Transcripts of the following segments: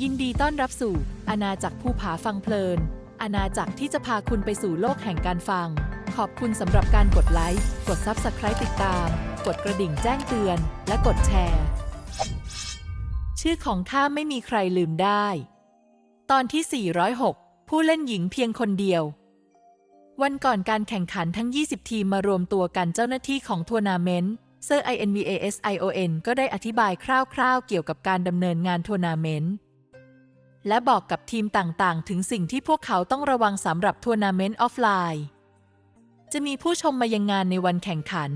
ยินดีต้อนรับสู่อาณาจักรภูผาฟังเพลิน อาณาจักรที่จะพาคุณไปสู่โลกแห่งการฟัง ขอบคุณสำหรับการกดไลค์ กด Subscribe ติดตาม กดกระดิ่งแจ้งเตือน และกดแชร์ ชื่อของข้าไม่มีใครลืมได้ ตอนที่ 406 ผู้เล่นหญิงเพียงคนเดียว วันก่อนการแข่งขันทั้ง 20 ทีมมารวมตัวกันเจ้าหน้าที่ของทัวร์นาเมนต์เซอร์ INVASION ก็ได้อธิบายคร่าวๆ เกี่ยวกับการดำเนินงานทัวร์นาเมนต์ และบอกกับทีมต่างๆ ถึงสิ่งที่พวกเขาต้องระวังสำหรับทัวร์นาเมนต์ออฟไลน์ จะมีผู้ชมมายังงานในวันแข่งขัน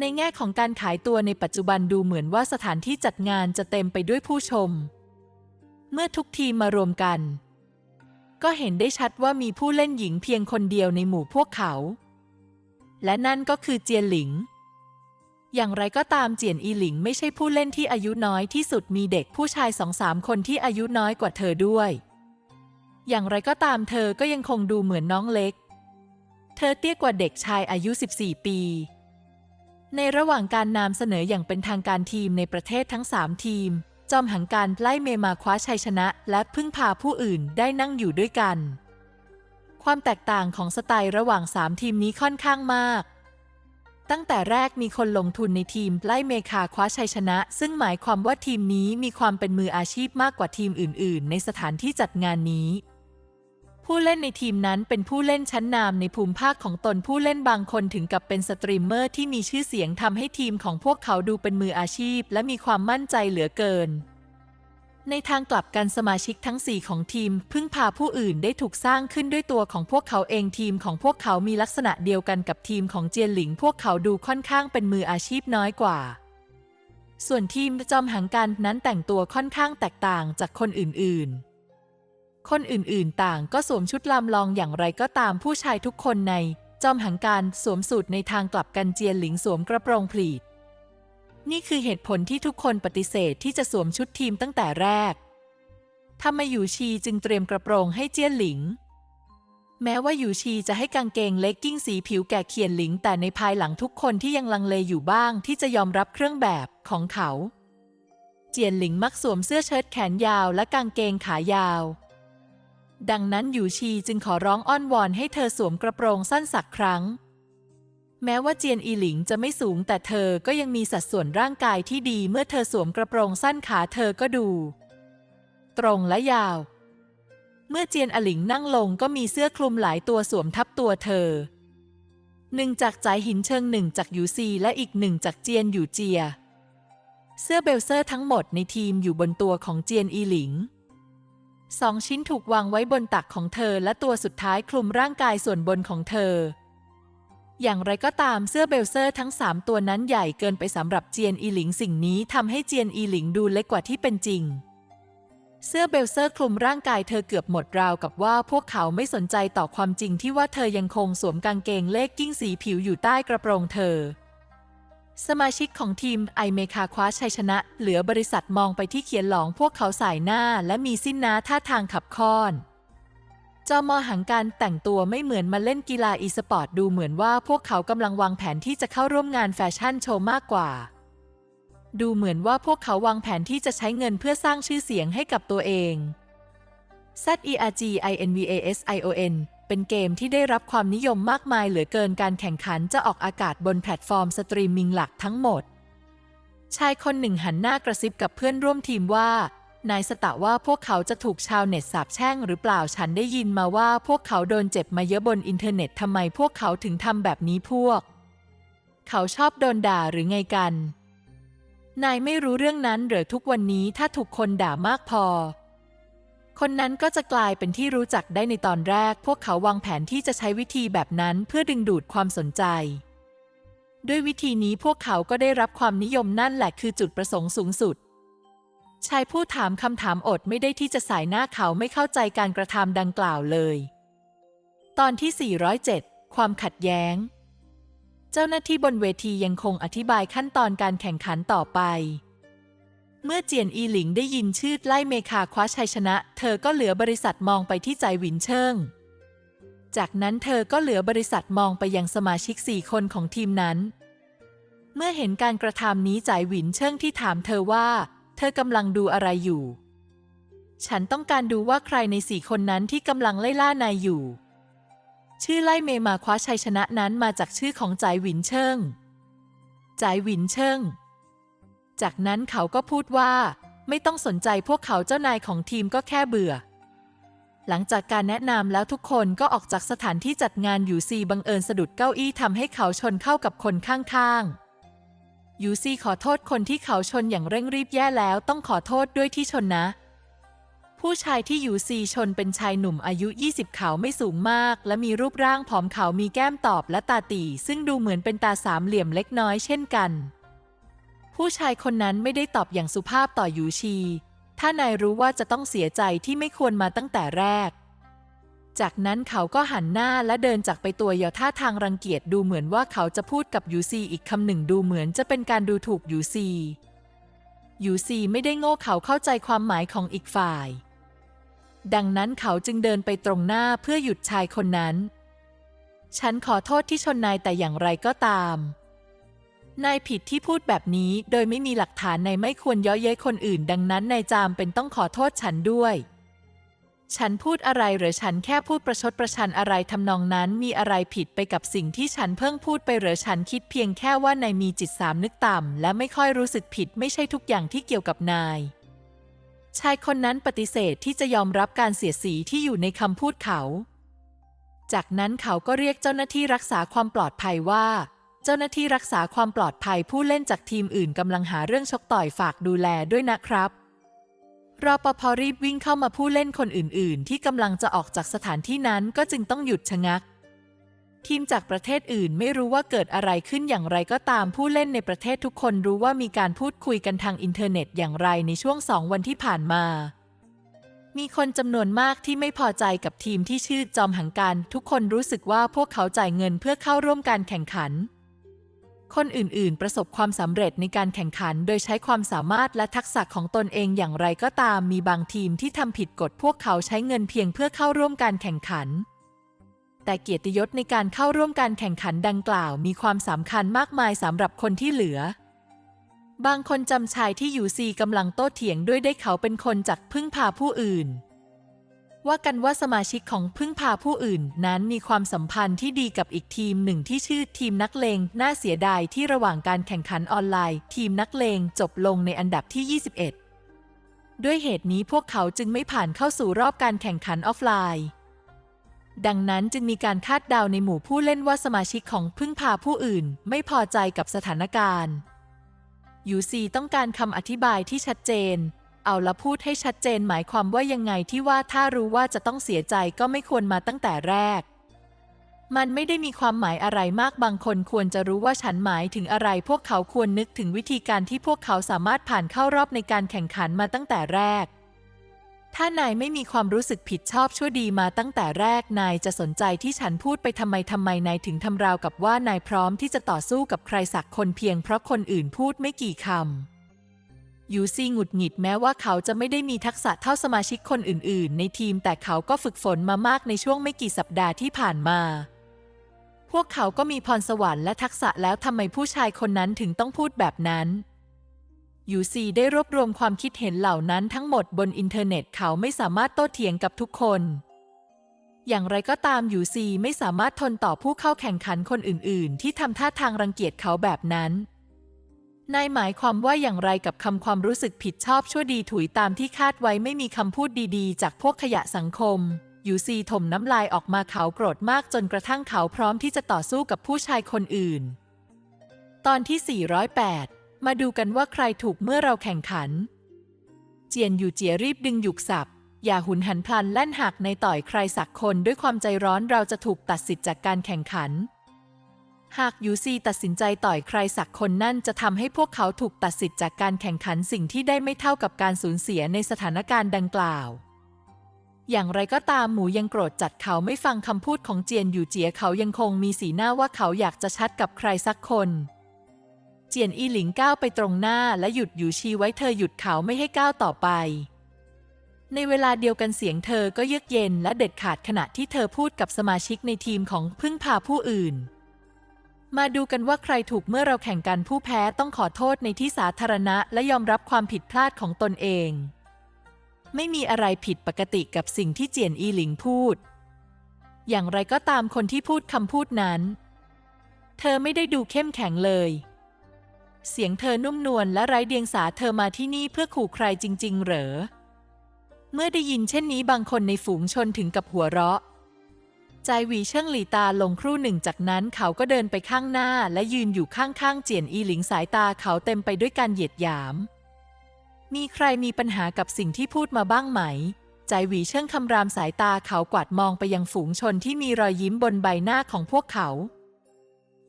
ในแง่ของการขายตัวในปัจจุบันดูเหมือนว่าสถานที่จัดงานจะเต็มไปด้วยผู้ชม เมื่อทุกทีมมารวมกัน ก็เห็นได้ชัดว่ามีผู้เล่นหญิงเพียงคนเดียวในหมู่พวกเขา และนั่นก็คือเจียนหลิง อย่างไรก็ตามเจียนอีหลิงไม่ใช่ผู้เล่นที่อายุน้อยที่สุดมีเด็กผู้ชายสองสามคนที่อายุน้อยกว่าเธอด้วย อย่างไรก็ตามเธอก็ยังคงดูเหมือนน้องเล็ก เธอเตี้ยกว่าเด็กชายอายุ 14 ปี ในระหว่างการนำเสนออย่างเป็นทางการทีมในประเทศทั้ง 3 ทีม จอมหังการไล่เมมาคว้าชัยชนะ และพึ่งพาผู้อื่นได้นั่งอยู่ด้วยกัน ความแตกต่างของสไตล์ระหว่าง 3 ทีมนี้ค่อนข้างมาก ตั้งแต่แรกมีคนลงทุนในทีมไล่เมคาคว้าชัยชนะ ซึ่งหมายความว่าทีมนี้มีความเป็นมืออาชีพมากกว่าทีมอื่น ๆ ในสถานที่จัดงานนี้ ผู้เล่นในทีมนั้นเป็นผู้เล่นชั้นนำในภูมิภาคของตนผู้เล่นบางคนถึงกับเป็นสตรีมเมอร์ที่มีชื่อเสียงทำให้ทีมของพวกเขาดูเป็นมืออาชีพ และมีความมั่นใจเหลือเกิน ในทางกลับกันสมาชิกทั้ง 4 ของทีม พึ่งพาผู้อื่นได้ถูกสร้างขึ้นด้วยตัวของพวกเขาเองทีมของพวกเขามีลักษณะเดียวกันกับทีมของเจียนหลิง พวกเขาดูค่อนข้างเป็นมืออาชีพน้อยกว่า ส่วนทีมจอมหังการนั้นแต่งตัวค่อนข้างแตกต่างจากคนอื่นๆ คนอื่นๆต่างก็สวมชุดลำลองอย่างไรก็ตามผู้ชายทุกคนใน จอมหังการสวมสูตรในทางกลับกันเจียนหลิงสวมกระโปรงผลีด นี่คือเหตุผลที่ทุกคนปฏิเสธที่จะสวมชุดทีมตั้งแต่แรกทำไมหยูชีจึงเตรียมกระโปรงให้เจี้ยนหลิง แม้ว่าหยูชีจะให้กางเกงเลกกิ้งสีผิวแก่เขียนหลิง แต่ในภายหลังทุกคนที่ยังลังเลอยู่บ้างที่จะยอมรับเครื่องแบบของเขา เจียนหลิงมักสวมเสื้อเชิ้ตแขนยาวและกางเกงขายาว ดังนั้นหยูชีจึงขอร้องอ้อนวอนให้เธอสวมกระโปรงสั้นสักครั้ง แม้ว่าเจียนอีหลิงจะไม่สูงแต่เธอก็ยังมีสัดส่วนร่างกายที่ดีเมื่อเธอสวมกระโปรงสั้นขาเธอก็ดู ตรงและยาว เมื่อเจียนอหลิงนั่งลงก็มีเสื้อคลุมหลายตัวสวมทับตัวเธอ หนึ่งจากจ่ายหินเชิงหนึ่งจากยูซีและอีกหนึ่งจากเจียนอยู่เจีย เสื้อเบลเซอร์ทั้งหมดในทีมอยู่บนตัวของเจียนอีหลิงสองชิ้นถูกวางไว้บนตักของเธอและตัวสุดท้ายคลุมร่างกายส่วนบนของเธอ อย่างไรก็ตามเสื้อเบลเซอร์ทั้ง 3 ตัวนั้นใหญ่เกินไปสำหรับเจียนอีหลิงสิ่งนี้ทำให้เจียนอีหลิงดูเล็กกว่าที่เป็นจริง เสื้อเบลเซอร์คลุมร่างกายเธอเกือบหมดราวกับว่าพวกเขาไม่สนใจต่อความจริงที่ว่าเธอยังคงสวมกางเกงเลกกิ้งสีผิวอยู่ใต้กระโปรงเธอ สมาชิกของทีมไอเมคาคว้าชัยชนะ เหลือบริษัทมองไปที่เขียนหลองพวกเขาสายหน้าและมีสิ้นน้าท่าทางขับค่อน จอมอหังการแต่งตัวไม่เหมือนมาเล่นกีฬาอีสปอร์ตดูเหมือนว่าพวกเขากำลังวางแผนที่จะเข้าร่วมงานแฟชั่นโชว์มากกว่า ดูเหมือนว่าพวกเขาวางแผนที่จะใช้เงินเพื่อสร้างชื่อเสียงให้กับตัวเอง ZERGINVASION เป็นเกมที่ได้รับความนิยมมากมายเหลือเกินการแข่งขันจะออกอากาศบนแพลตฟอร์มสตรีมมิ่งหลักทั้งหมด ชายคนหนึ่งหันหน้ากระซิบกับเพื่อนร่วมทีมว่า นายสตะว่าพวกเขาจะถูกชาวเน็ตสาบแช่งหรือเปล่าฉันได้ยินมาว่าพวกเขาโดนเจ็บมาเยอะบนอินเทอร์เน็ตทำไมพวกเขาถึงทำแบบนี้พวก เขาชอบโดนด่าหรือไงกัน นายไม่รู้เรื่องนั้นหรือทุกวันนี้ถ้าถูกคนด่ามากพอ คนนั้นก็จะกลายเป็นที่รู้จักได้ในตอนแรก พวกเขาวางแผนที่จะใช้วิธีแบบนั้นเพื่อดึงดูดความสนใจด้วยวิธีนี้พวกเขาก็ได้รับความนิยมนั่นแหละคือจุดประสงค์สูงสุด ชายผู้ถามคำถามอดไม่ได้ที่จะสายหน้าเขาไม่เข้าใจการกระทำดังกล่าวเลย ตอนที่ 407 ความขัดแย้ง เจ้าหน้าที่บนเวทียังคงอธิบายขั้นตอนการแข่งขันต่อไป เมื่อเจียนอีหลิงได้ยินชื่อไล่เมคาคว้าชัยชนะ เธอก็เหลือบริษัทมองไปที่ใจหวินเชิง จากนั้นเธอก็เหลือบริษัทมองไปยังสมาชิกสี่คนของทีมนั้น เมื่อเห็นการกระทำนี้ใจหวินเชิงที่ถามเธอว่า เธอกำลังดูอะไรอยู่ ฉันต้องการดูว่าใครในสี่คนนั้นที่กำลังไล่ล่านายอยู่ ชื่อไล่เมมาคว้าชัยชนะนั้นมาจากชื่อของจ่ายหวินเชิงจ่ายหวินเชิงจากนั้นเขาก็พูดว่า ไม่ต้องสนใจพวกเขาเจ้านายของทีมก็แค่เบื่อ หลังจากการแนะนำแล้วทุกคนก็ออกจากสถานที่จัดงานอยู่ซีบังเอิญสะดุดเก้าอี้ทำให้เขาชนเข้ากับคนข้างๆ ยูซีขอโทษคนที่เขาชนอย่างเร่งรีบแย่แล้วต้องขอโทษด้วยที่ชนนะ ผู้ชายที่ยูซีชนเป็นชายหนุ่มอายุ 20 เขาไม่สูงมาก และมีรูปร่างผอมเขามีแก้มตอบและตาตีซึ่งดูเหมือนเป็นตาสามเหลี่ยมเล็กน้อยเช่นกัน ผู้ชายคนนั้นไม่ได้ตอบอย่างสุภาพต่อยูชี ถ้านายรู้ว่าจะต้องเสียใจที่ไม่ควรมาตั้งแต่แรก จากนั้นเขาก็หันหน้าและเดินจากไปตัวยอท่าทางรังเกียจดูเหมือนว่าเขาจะพูดกับยูซีอีกคำหนึ่งดูเหมือนจะเป็นการดูถูกยูซียูซีไม่ได้โง่เขาเข้าใจความหมายของอีกฝ่าย ดังนั้นเขาจึงเดินไปตรงหน้าเพื่อหยุดชายคนนั้น ฉันขอโทษที่ชนนายแต่อย่างไรก็ตาม นายผิดที่พูดแบบนี้โดยไม่มีหลักฐานในไม่ควรเย้อเย้ยคนอื่น ดังนั้นนายจามเป็นต้องขอโทษฉันด้วย ฉันพูดอะไรหรือฉันแค่พูดประชดประชันอะไรทำนองนั้นมีอะไรผิดไปกับสิ่งที่ฉันเพิ่งพูดไปหรือฉันคิดเพียงแค่ว่านายมีจิตสามนึกต่ำและไม่ค่อยรู้สึกผิดไม่ใช่ทุกอย่างที่เกี่ยวกับนาย ชายคนนั้นปฏิเสธที่จะยอมรับการเสียสีที่อยู่ในคำพูดเขา จากนั้นเขาก็เรียกเจ้าหน้าที่รักษาความปลอดภัยว่า เจ้าหน้าที่รักษาความปลอดภัยผู้เล่นจากทีมอื่นกำลังหาเรื่องชกต่อยฝากดูแลด้วยนะครับ รอปภรีบวิ่งเข้ามาผู้เล่นคนอื่น ๆ ที่กำลังจะออกจากสถานที่นั้นก็จึงต้องหยุดชะงัก ทีมจากประเทศอื่นไม่รู้ว่าเกิดอะไรขึ้นอย่างไรก็ตามผู้เล่นในประเทศทุกคนรู้ว่ามีการพูดคุยกันทางอินเทอร์เน็ตอย่างไรในช่วงสองวันที่ผ่านมา มีคนจำนวนมากที่ไม่พอใจกับทีมที่ชื่อจอมหังการ ทุกคนรู้สึกว่าพวกเขาจ่ายเงินเพื่อเข้าร่วมการแข่งขัน คนอื่นๆ ประสบความสำเร็จในการแข่งขัน โดยใช้ความสามารถและทักษะของตนเองอย่างไรก็ตาม มีบางทีมที่ทำผิดกฎพวกเขาใช้เงินเพียงเพื่อเข้าร่วมการแข่งขัน แต่เกียรติยศในการเข้าร่วมการแข่งขันดังกล่าว มีความสำคัญมากมายสำหรับคนที่เหลือ บางคนจำชายที่อยู่ซีกำลังโต้เถียงด้วยได้เขาเป็นคนจากพึ่งพาผู้อื่น ว่ากันว่าสมาชิกของพึ่งพาผู้อื่น นั้นมีความสัมพันธ์ที่ดีกับอีกทีมหนึ่งที่ชื่อทีมนักเลง น่าเสียดายที่ระหว่างการแข่งขันออนไลน์ ทีมนักเลงจบลงในอันดับที่ 21 ด้วยเหตุนี้พวกเขาจึงไม่ผ่านเข้าสู่รอบการแข่งขันออฟไลน์ ดังนั้นจึงมีการคาดเดาในหมู่ผู้เล่นว่าสมาชิกของพึ่งพาผู้อื่น ไม่พอใจกับสถานการณ์ยูซีต้องการคำอธิบายที่ชัดเจน เอาละพูดให้ชัดเจนหมายความว่ายังไงที่ว่าถ้ารู้ว่าจะต้องเสียใจก็ไม่ควรมาตั้งแต่แรก มันไม่ได้มีความหมายอะไรมากบางคนควรจะรู้ว่าฉันหมายถึงอะไร พวกเขาควรนึกถึงวิธีการที่พวกเขาสามารถผ่านเข้ารอบในการแข่งขันมาตั้งแต่แรก ถ้านายไม่มีความรู้สึกผิดชอบชั่วดีมาตั้งแต่แรกนายจะสนใจที่ฉันพูดไปทำไมทำไมนายถึงทำราวกับว่านายพร้อมที่จะต่อสู้กับใครสักคนเพียงเพราะคนอื่นพูดไม่กี่คำ ยูซี่หงุดหงิดแม้ว่าเขาจะไม่ได้มีทักษะเท่าสมาชิกคนอื่น ๆ ในทีมแต่เขาก็ฝึกฝนมามากในช่วงไม่กี่สัปดาห์ที่ผ่านมา พวกเขาก็มีพรสวรรค์และทักษะแล้วทำไมผู้ชายคนนั้นถึงต้องพูดแบบนั้นยูซีได้รวบรวมความคิดเห็นเหล่านั้นทั้งหมดบนอินเทอร์เน็ตเขาไม่สามารถโต้เถียงกับทุกคน อย่างไรก็ตามยูซีไม่สามารถทนต่อผู้เข้าแข่งขันคนอื่น ๆ ที่ทำท่าทางรังเกียจเขาแบบนั้น นายหมายความว่าอย่างไรกับคำความรู้สึกผิดชอบชั่วดีถุยตามที่คาดไว้ไม่มีคำพูดดีๆ จากพวกขยะสังคมยูซีถมน้ำลายออกมาเขาโกรธมากจนกระทั่งเขาพร้อมที่จะต่อสู้กับผู้ชายคนอื่น ตอนที่ 408 มาดูกันว่าใครถูกเมื่อเราแข่งขัน เจียนอยู่เจียรีบดึงหยุกสับ อย่าหุนหันพลันแล่นหักในต่อยใครสักคนด้วยความใจร้อนเราจะถูกตัดสิทธิ์จากการแข่งขัน หากยูซีตัดสินใจต่อยใครสักคนนั่นจะทำให้พวกเขาถูกตัดสิทธิ์จากการแข่งขันสิ่งที่ได้ไม่เท่ากับการสูญเสียในสถานการณ์ดังกล่าว อย่างไรก็ตามหมูยังโกรธจัดเขาไม่ฟังคำพูดของเจียนอยู่เจียเขายังคงมีสีหน้าว่าเขาอยากจะชัดกับใครสักคน เจียนอีหลิงก้าวไปตรงหน้าและหยุดอยู่ชีไว้เธอหยุดเขาไม่ให้ก้าวต่อไปในเวลาเดียวกันเสียงเธอก็เยือกเย็นและเด็ดขาดขณะที่เธอพูดกับสมาชิกในทีมของพึ่งพาผู้อื่น มาดูกันว่าใครถูกเมื่อเราแข่งกันผู้แพ้ต้องขอโทษในที่สาธารณะและยอมรับความผิดพลาดของตนเอง ไม่มีอะไรผิดปกติกับสิ่งที่เจียนอีหลิงพูด อย่างไรก็ตามคนที่พูดคำพูดนั้น เธอไม่ได้ดูเข้มแข็งเลย เสียงเธอนุ่มนวลและไร้เดียงสาเธอมาที่นี่เพื่อขู่ใครจริง ๆ เหรอ เมื่อได้ยินเช่นนี้บางคนในฝูงชนถึงกับหัวเราะ ใจหวีเชิงหลีตาลงครู่หนึ่งจากนั้นเขาก็เดินไปข้างหน้าและยืนอยู่ข้างๆเจียนอีหลิงสายตาเขาเต็มไปด้วยการเหยียดหยาม มีใครมีปัญหากับสิ่งที่พูดมาบ้างไหม ใจหวีเชิงคำรามสายตาเขากวาดมองไปยังฝูงชนที่มีรอยยิ้มบนใบหน้าของพวกเขา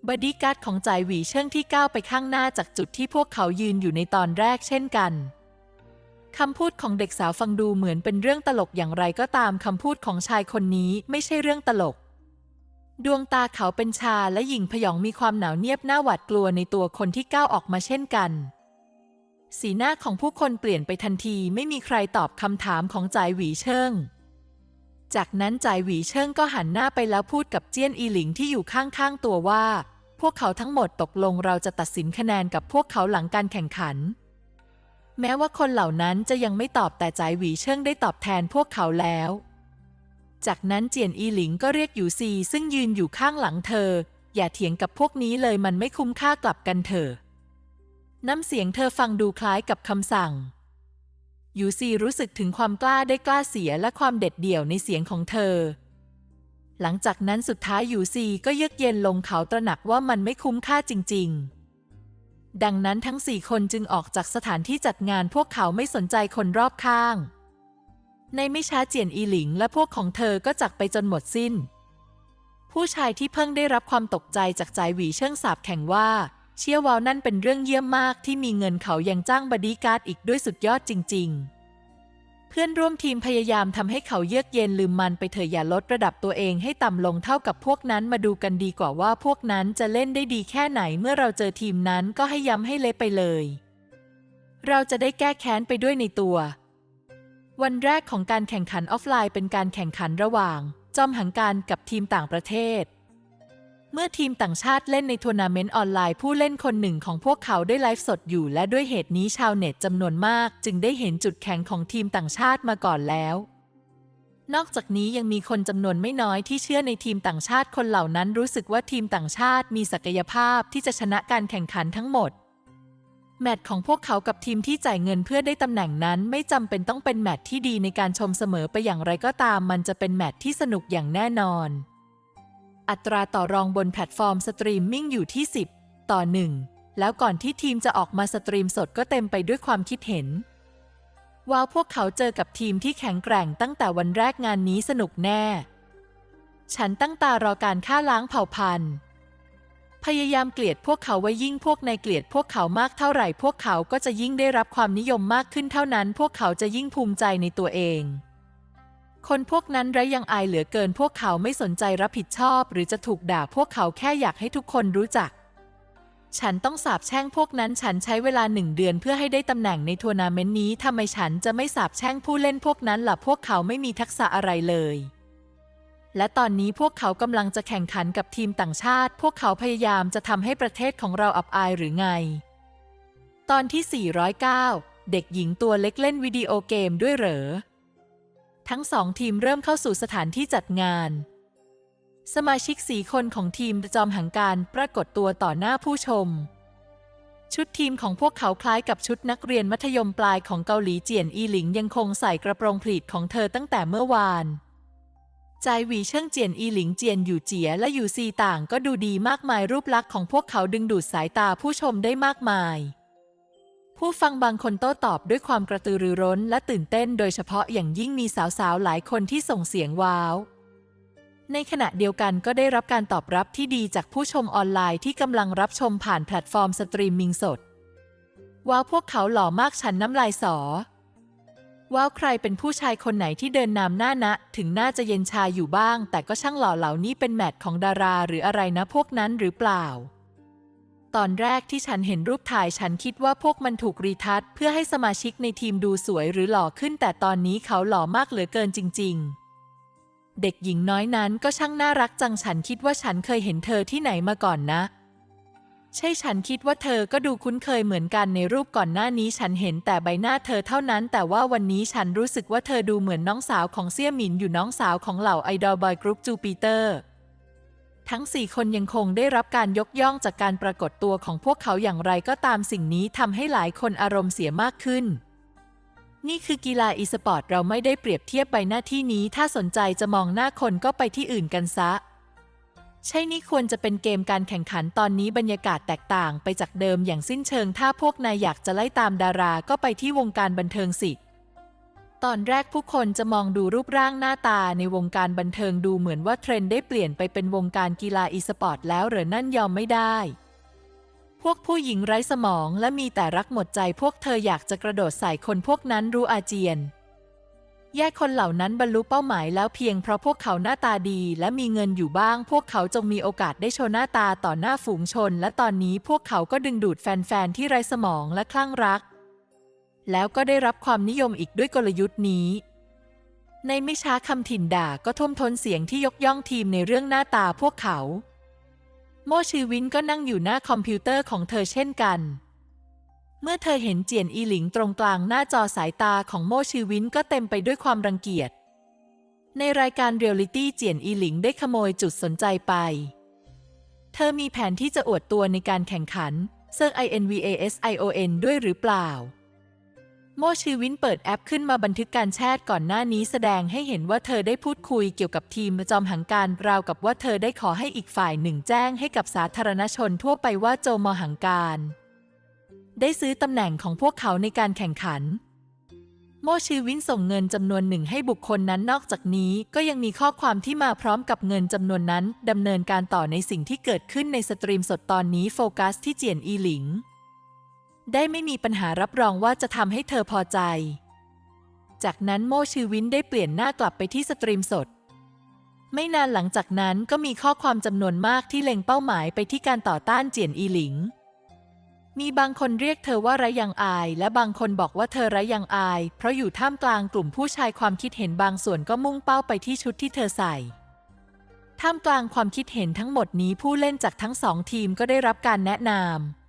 บอดี้การ์ดของใจหวีเชิงที่ก้าวไปข้างหน้าจากจุดที่พวกเขายืนอยู่ในตอนแรกเช่นกัน คำพูดของเด็กสาวฟังดูเหมือนเป็นเรื่องตลกอย่างไรก็ตามคำพูดของชายคนนี้ไม่ใช่เรื่องตลก ดวงตาเขาเป็นชาและหญิงพยองมีความหนาวเนียบหน้าหวาดกลัวในตัวคนที่ก้าวออกมาเช่นกัน สีหน้าของผู้คนเปลี่ยนไปทันทีไม่มีใครตอบคำถามของจ่ายหวีเชิงจากนั้นจ่ายหวีเชิงก็หันหน้าไปแล้วพูดกับเจี้ยนอีหลิงที่อยู่ข้างๆตัวว่า พวกเขาทั้งหมดตกลงเราจะตัดสินคะแนนกับพวกเขาหลังการแข่งขัน แม้ว่าคนเหล่านั้นจะยังไม่ตอบแต่จ่ายหวีเชิงได้ตอบแทนพวกเขาแล้ว จากนั้นเจียนอีหลิงก็เรียกหยูซีซึ่งยืนอยู่ข้างหลังเธอ อย่าเถียงกับพวกนี้เลยมันไม่คุ้มค่ากลับกันเถอะน้ำเสียงเธอฟังดูคล้ายกับคำสั่งยูซีรู้สึกถึงความกล้าได้กล้าเสียและความเด็ดเดี่ยวในเสียงของเธอ หลังจากนั้นสุดท้ายยูซีก็เยือกเย็นลงเขาตระหนักว่ามันไม่คุ้มค่าจริง ๆ ดังนั้นทั้งสี่คนจึงออกจากสถานที่จัดงานพวกเขาไม่สนใจคนรอบข้าง ในไม่ช้าเจียนอีหลิงและพวกของเธอก็จักไปจนหมดสิ้น ผู้ชายที่เพิ่งได้รับความตกใจจากใจหวีเชิงสาบแข่งว่า เชี่ยววาวนั่นเป็นเรื่องเยี่ยมมากที่มีเงินเขายังจ้างบอดี้การ์ดอีกด้วยสุดยอดจริง ๆ เพื่อนร่วมทีมพยายามทำให้เขาเยือกเย็นลืมมันไปเถอะอย่าลดระดับตัวเองให้ต่ำลงเท่ากับพวกนั้นมาดูกันดีกว่าว่าพวกนั้นจะเล่นได้ดีแค่ไหนเมื่อเราเจอทีมนั้นก็ให้ย้ำให้เละไปเลย เราจะได้แก้แค้นไปด้วยในตัว วันแรกของการแข่งขันออฟไลน์เป็นการแข่งขันระหว่าง จอมหังการกับทีมต่างประเทศ เมื่อทีมต่างชาติเล่นในทัวร์นาเมนต์ออนไลน์ผู้เล่นคนหนึ่งของพวกเขาได้ไลฟ์สดอยู่ และด้วยเหตุนี้ชาวเน็ตจำนวนมาก จึงได้เห็นจุดแข็งของทีมต่างชาติมาก่อนแล้ว นอกจากนี้ยังมีคนจำนวนไม่น้อยที่เชื่อในทีมต่างชาติคนเหล่านั้นรู้สึกว่าทีมต่างชาติมีศักยภาพที่จะชนะการแข่งขันทั้งหมด แมตช์ของพวกเขากับทีมที่จ่ายเงินเพื่อได้ตำแหน่งนั้น ไม่จำเป็นต้องเป็นแมตช์ที่ดีในการชมเสมอไปอย่างไรก็ตาม มันจะเป็นแมตช์ที่สนุกอย่างแน่นอน อัตราต่อรองบนแพลตฟอร์มสตรีมมิ่งอยู่ที่ 10 ต่อ 1 แล้วก่อนที่ทีมจะออกมาสตรีมสดก็เต็มไปด้วยความคิดเห็นว้าวพวกเขาเจอกับทีมที่แข็งแกร่งตั้งแต่วันแรกงานนี้สนุกแน่ ฉันตั้งตารอการฆ่าล้างเผ่าพันธุ์ พยายามเกลียดพวกเขาไว้ยิ่งพวกในเกลียดพวกเขามากเท่าไหร่ พวกเขาก็จะยิ่งได้รับความนิยมมากขึ้นเท่านั้น พวกเขาจะยิ่งภูมิใจในตัวเอง คนพวกนั้นไร้ยังอายเหลือเกิน พวกเขาไม่สนใจรับผิดชอบ หรือจะถูกด่าพวกเขาแค่อยากให้ทุกคนรู้จัก ฉันต้องสาบแช่งพวกนั้นฉันใช้เวลาหนึ่งเดือนเพื่อให้ได้ตำแหน่งในทัวร์นาเมนต์นี้ทำไมฉันจะไม่สาบแช่งผู้เล่นพวกนั้นล่ะพวกเขาไม่มีทักษะอะไรเลยและตอนนี้พวกเขากำลังจะแข่งขันกับทีมต่างชาติ พวกเขาพยายามจะทำให้ประเทศของเราอับอายหรือไง ตอนที่ 409 เด็กหญิงตัวเล็กเล่นวิดีโอเกมด้วยเหรอ ทั้งสองทีมเริ่มเข้าสู่สถานที่จัดงาน สมาชิกสีคนของทีมจอมหังการปรากฏตัวต่อหน้าผู้ชม ชุดทีมของพวกเขาคล้ายกับชุดนักเรียนมัธยมปลายของเกาหลีเจียนอีหลิงยังคงใส่กระโปรงผลีดของเธอตั้งแต่เมื่อวานใจหวีเชิงเจียนอีหลิงเจียนอยู่เจียและอยู่ซีต่างก็ดูดีมากมายรูปลักษณ์ของพวกเขาดึงดูดสายตาผู้ชมได้มากมาย ผู้ฟังบางคนโต้ตอบด้วยความกระตือรือร้นและตื่นเต้นโดยเฉพาะอย่างยิ่งมีสาวๆ หลายคนที่ส่งเสียงว้าว ในขณะเดียวกันก็ได้รับการตอบรับที่ดีจากผู้ชมออนไลน์ที่กำลังรับชมผ่านแพลตฟอร์มสตรีมมิ่งสด ว้าวพวกเขาหล่อมากฉันน้ำลายสอ ว้าวใครเป็นผู้ชายคนไหนที่เดินนำหน้านะ ถึงน่าจะเย็นชาอยู่บ้าง แต่ก็ช่างหล่อเหล่านี้เป็นแมทของดาราหรืออะไรนะพวกนั้นหรือเปล่า ตอนแรกที่ฉันเห็นรูปถ่ายฉันคิดว่าพวกมันถูกรีทัชเพื่อให้สมาชิกในทีมดูสวยหรือหล่อขึ้น แต่ตอนนี้เขาหล่อมากเหลือเกินจริง ๆ เด็กหญิงน้อยนั้นก็ช่างน่ารักจังฉันคิดว่าฉันเคยเห็นเธอที่ไหนมาก่อนนะ ใช่ฉันคิดว่าเธอก็ดูคุ้นเคยเหมือนกันในรูปก่อนหน้านี้ฉันเห็นแต่ใบหน้าเธอเท่านั้น แต่ว่าวันนี้ฉันรู้สึกว่าเธอดูเหมือนน้องสาวของเซี่ยหมินอยู่น้องสาวของเหล่าไอดอลบอยกรุ๊ปจูปิเตอร์ ทั้งสี่คนยังคงได้รับการยกย่องจากการปรากฏตัวของพวกเขาอย่างไรก็ตามสิ่งนี้ทำให้หลายคนอารมณ์เสียมากขึ้น นี่คือกีฬาอีสปอร์ตเราไม่ได้เปรียบเทียบใบหน้าที่นี้ ถ้าสนใจจะมองหน้าคนก็ไปที่อื่นกันซะ ใช่นี่ควรจะเป็นเกมการแข่งขันตอนนี้บรรยากาศแตกต่างไปจากเดิมอย่างสิ้นเชิง ถ้าพวกนายอยากจะไล่ตามดาราก็ไปที่วงการบันเทิงสิ ตอนแรกผู้คนจะมองดูรูปร่างหน้าตาในวงการบันเทิงดูเหมือนว่าเทรนด์ได้เปลี่ยนไปเป็นวงการกีฬาอีสปอร์ตแล้วหรือนั่นยอมไม่ได้ พวกผู้หญิงไร้สมองและมีแต่รักหมดใจพวกเธออยากจะกระโดดใส่คนพวกนั้นรู้อาเจียน แยกคนเหล่านั้นบรรลุเป้าหมายแล้วเพียงเพราะพวกเขาหน้าตาดีและมีเงินอยู่บ้าง พวกเขาจงมีโอกาสได้โชว์หน้าตาต่อหน้าฝูงชน และตอนนี้พวกเขาก็ดึงดูดแฟนๆที่ไร้สมองและคลั่งรัก แล้วก็ได้รับความนิยมอีกด้วยกลยุทธ์นี้ ในไม่ช้าคำถิ่นด่าก็ท่วมท้นเสียงที่ยกย่องทีมในเรื่องหน้าตาพวกเขา โมชีวินก็นั่งอยู่หน้าคอมพิวเตอร์ของเธอเช่นกัน เมื่อเธอเห็นเจียนอีหลิงตรงกลางหน้าจอสายตาของโมชีวินก็เต็มไปด้วยความรังเกียจ ในรายการเรียลลิตี้เจียนอีหลิงได้ขโมยจุดสนใจไป เธอมีแผนที่จะอวดตัวในการแข่งขันเซิร์ INVASION ด้วยหรือเปล่า โมชีวินเปิดแอปขึ้นมาบันทึกการแชทก่อนหน้านี้แสดงให้เห็นว่าเธอได้พูดคุยเกี่ยวกับทีมจอมหังการราวกับว่าเธอได้ขอให้อีกฝ่ายหนึ่งแจ้งให้กับสาธารณชนทั่วไปว่าโจมหังการ ได้ซื้อตำแหน่งของพวกเขาในการแข่งขัน โมชีวินส่งเงินจำนวนหนึ่งให้บุคคลนั้นนอกจากนี้ก็ยังมีข้อความที่มาพร้อมกับเงินจำนวนนั้นดำเนินการต่อในสิ่งที่เกิดขึ้นในสตรีมสดตอนนี้โฟกัสที่เจียนอีหลิง ได้ไม่มีปัญหารับรองว่าจะทำให้เธอพอใจ จากนั้นโมชีวินได้เปลี่ยนหน้ากลับไปที่สตรีมสด ไม่นานหลังจากนั้นก็มีข้อความจำนวนมากที่เล็งเป้าหมายไปที่การต่อต้านเจียนอีหลิง มีบางคนเรียกเธอว่าไรยังอาย และบางคนบอกว่าเธอไรยังอาย เพราะอยู่ท่ามกลางกลุ่มผู้ชายความคิดเห็นบางส่วนก็มุ่งเป้าไปที่ชุดที่เธอใส่ท่ามกลางความคิดเห็นทั้งหมดนี้ผู้เล่นจากทั้งสองทีมก็ได้รับการแนะนำ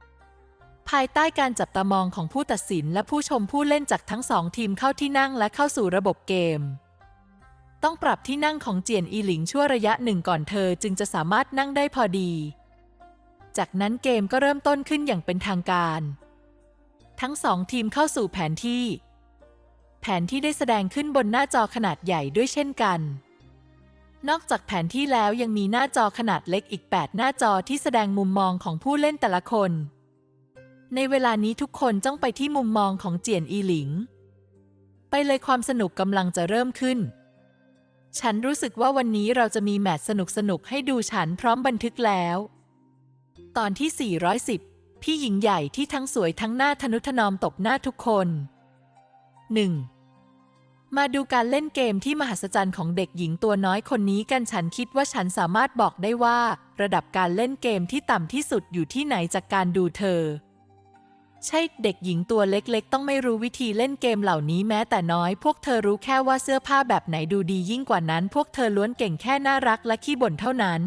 ภายใต้การจับตามองของผู้ตัดสินและผู้ชมผู้เล่นจากทั้งสองทีมเข้าที่นั่งและเข้าสู่ระบบเกม ต้องปรับที่นั่งของเจียนอีหลิงชั่วระยะหนึ่งก่อนเธอจึงจะสามารถนั่งได้พอดี จากนั้นเกมก็เริ่มต้นขึ้นอย่างเป็นทางการ ทั้งสองทีมเข้าสู่แผนที่ แผนที่ได้แสดงขึ้นบนหน้าจอขนาดใหญ่ด้วยเช่นกัน นอกจากแผนที่แล้วยังมีหน้าจอขนาดเล็กอีก 8 หน้าจอที่แสดงมุมมองของผู้เล่นแต่ละคน ในเวลานี้ทุกคนจ้องไปที่มุมมองของเจียนอีหลิง ไปเลยความสนุกกำลังจะเริ่มขึ้น ฉันรู้สึกว่าวันนี้เราจะมีแมตช์สนุกให้ดูฉันพร้อมบันทึกแล้ว ตอนที่ 410 พี่หญิงใหญ่ที่ทั้งสวยทั้งหน้าทนุถนอมตบหน้าทุกคน 1. มาดูการเล่นเกมที่มหัศจรรย์ของเด็กหญิงตัวน้อยคนนี้กันฉันคิดว่าฉันสามารถบอกได้ว่า ระดับการเล่นเกมที่ต่ำที่สุดอยู่ที่ไหนจากการดูเธอ ใช่เด็กหญิงตัวเล็กๆ ต้องไม่รู้วิธีเล่นเกมเหล่านี้แม้แต่น้อย พวกเธอรู้แค่ว่าเสื้อผ้าแบบไหนดูดียิ่งกว่านั้น พวกเธอล้วนเก่งแค่น่ารักและขี้บ่นเท่านั้น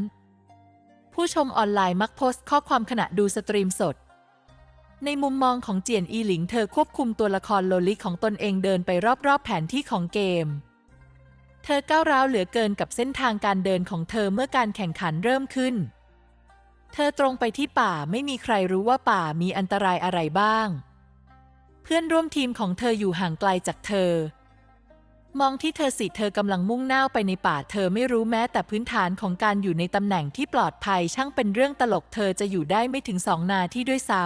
ผู้ชมออนไลน์มักโพสต์ข้อความขณะดูสตรีมสด ในมุมมองของเจียนอีหลิง เธอควบคุมตัวละครโลลิของตนเองเดินไปรอบๆ แผนที่ของเกม เธอก้าวร้าวเหลือเกินกับเส้นทางการเดินของเธอเมื่อการแข่งขันเริ่มขึ้น เธอตรงไปที่ป่าไม่มีใครรู้ว่าป่ามีอันตรายอะไรบ้าง เพื่อนร่วมทีมของเธออยู่ห่างไกลจากเธอ มองที่เธอสิเธอกำลังมุ่งหน้าไปในป่าเธอไม่รู้แม้แต่พื้นฐานของการอยู่ในตำแหน่งที่ปลอดภัยช่างเป็นเรื่องตลกเธอจะอยู่ได้ไม่ถึงสองนาทีด้วยซ้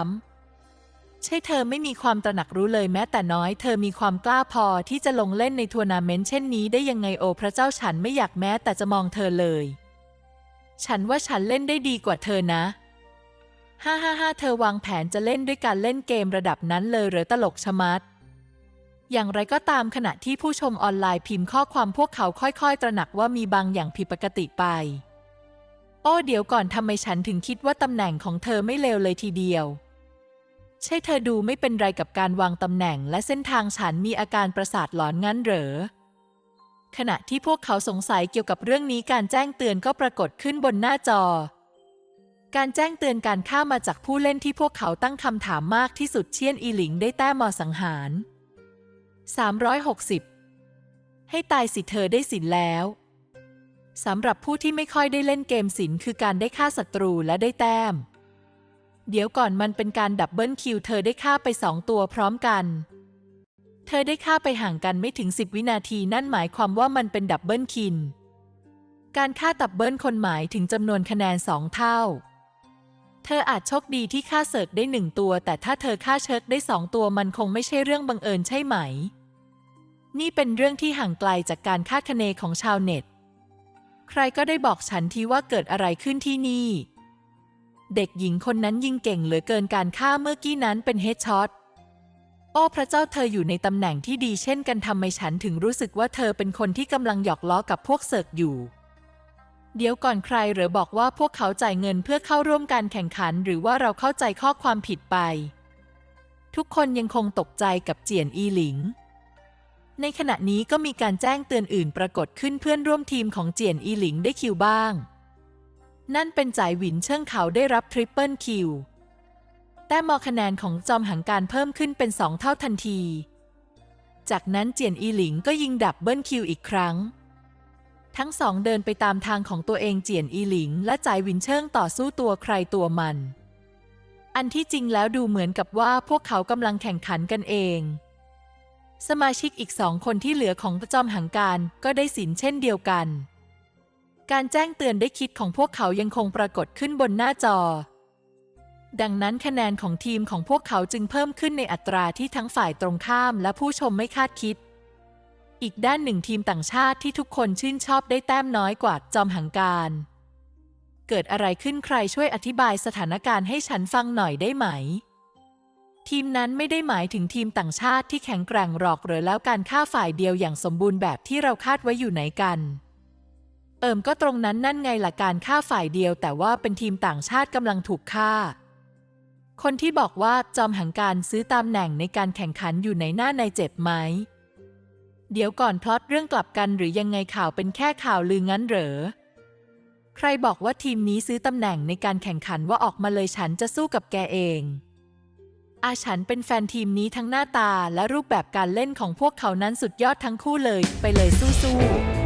ำใช่เธอไม่มีความตระหนักรู้เลยแม้แต่น้อย เธอมีความกล้าพอที่จะลงเล่นในทัวร์นาเมนต์เช่นนี้ได้ยังไงโอพระเจ้าฉันไม่อยากแม้แต่จะมองเธอเลย ฉันว่าฉันเล่นได้ดีกว่าเธอนะ ฮ่าฮ่าฮ่าเธอวางแผนจะเล่นด้วยการเล่นเกมระดับนั้นเลยหรือตลกชะมัด อย่างไรก็ตามขณะที่ผู้ชมออนไลน์พิมพ์ข้อความพวกเขาค่อยๆ ตระหนักว่ามีบางอย่างผิดปกติไป โอ้เดี๋ยวก่อนทำไมฉันถึงคิดว่าตำแหน่งของเธอไม่เลวเลยทีเดียว ใช่เธอดูไม่เป็นไรกับการวางตำแหน่งและเส้นทางฉันมีอาการประสาทหลอนงั้นเหรอ ขณะที่พวกเขาสงสัยเกี่ยวกับเรื่องนี้การแจ้งเตือนก็ปรากฏขึ้นบนหน้าจอ การแจ้งเตือนการฆ่ามาจากผู้เล่นที่พวกเขาตั้งคำถามมากที่สุดเชียนอีหลิงได้แต้มอสังหาร 360 ให้ตายสิเธอได้สินแล้วสำหรับผู้ที่ไม่ค่อยได้เล่นเกมสินคือการได้ฆ่าศัตรูและได้แต้ม เดี๋ยวก่อนมันเป็นการดับเบิลคิวเธอได้ฆ่าไปสองตัวพร้อมกัน เธอได้ฆ่าไปห่างกันไม่ถึง10วินาทีนั่นหมายความว่ามันเป็นดับเบิลคิน การฆ่าดับเบิลคนหมายถึงจำนวนคะแนนสองเท่า เธออาจโชคดีที่ฆ่าเซิร์กได้หนึ่งตัว แต่ถ้าเธอฆ่าเชิร์กได้สองตัวมันคงไม่ใช่เรื่องบังเอิญใช่ไหม นี่เป็นเรื่องที่ห่างไกลจากการคาดคะเนของชาวเน็ต ใครก็ได้บอกฉันทีว่าเกิดอะไรขึ้นที่นี่ เด็กหญิงคนนั้นยิงเก่งเหลือเกินการฆ่าเมื่อกี้นั้นเป็นเฮดช็อต โอ้พระเจ้าเธออยู่ในตำแหน่งที่ดีเช่นกันทำไมฉันถึงรู้สึกว่าเธอเป็นคนที่กำลังหยอกล้อกับพวกเสิร์กอยู่ เดี๋ยวก่อนใครหรือบอกว่าพวกเขาจ่ายเงินเพื่อเข้าร่วมการแข่งขัน หรือว่าเราเข้าใจข้อความผิดไป ทุกคนยังคงตกใจกับเจียนอีหลิง ในขณะนี้ก็มีการแจ้งเตือนอื่นปรากฏขึ้นเพื่อนร่วมทีมของเจียนอีหลิงได้คิวบ้าง นั่นเป็นจ่ายหวินเชิงเขาได้รับทริปเปิลคิว แต้มอคะแนนของจอมหังการเพิ่มขึ้นเป็นสองเท่าทันที จากนั้นเจียนอีหลิงก็ยิงดับเบิลคิวอีกครั้ง ทั้งสองเดินไปตามทางของตัวเองเจียนอีหลิง และจ่ายวินเชิงต่อสู้ตัวใครตัวมัน อันที่จริงแล้วดูเหมือนกับว่าพวกเขากำลังแข่งขันกันเอง สมาชิกอีกสองคนที่เหลือของจอมหังการก็ได้สินเช่นเดียวกัน การแจ้งเตือนได้คิดของพวกเขายังคงปรากฏขึ้นบนหน้าจอ ดังนั้นคะแนนของทีมของพวกเขาจึงเพิ่มขึ้นในอัตราที่ทั้งฝ่ายตรงข้ามและผู้ชมไม่คาดคิด อีกด้านหนึ่งทีมต่างชาติที่ทุกคนชื่นชอบได้แต้มน้อยกว่าจอมหังการ เกิดอะไรขึ้นใครช่วยอธิบายสถานการณ์ให้ฉันฟังหน่อยได้ไหม ทีมนั้นไม่ได้หมายถึงทีมต่างชาติที่แข็งแกร่งหรอกหรือแล้วการฆ่าฝ่ายเดียวอย่างสมบูรณ์แบบที่เราคาดไว้อยู่ไหนกันเอิมก็ตรงนั้นนั่นไงล่ะการฆ่าฝ่ายเดียว แต่ว่าเป็นทีมต่างชาติกำลังถูกฆ่า คนที่บอกว่าจอมหังการซื้อตำแหน่งในการแข่งขันอยู่ในหน้าในเจ็บไหม เดี๋ยวก่อนพล็อตเรื่องกลับกันหรือยังไงข่าวเป็นแค่ข่าวลืองั้นเหรอ ใครบอกว่าทีมนี้ซื้อตำแหน่งในการแข่งขันว่าออกมาเลยฉันจะสู้กับแกเอง อาฉันเป็นแฟนทีมนี้ทั้งหน้าตาและรูปแบบการเล่นของพวกเขานั้นสุดยอดทั้งคู่เลย ไปเลยสู้ๆ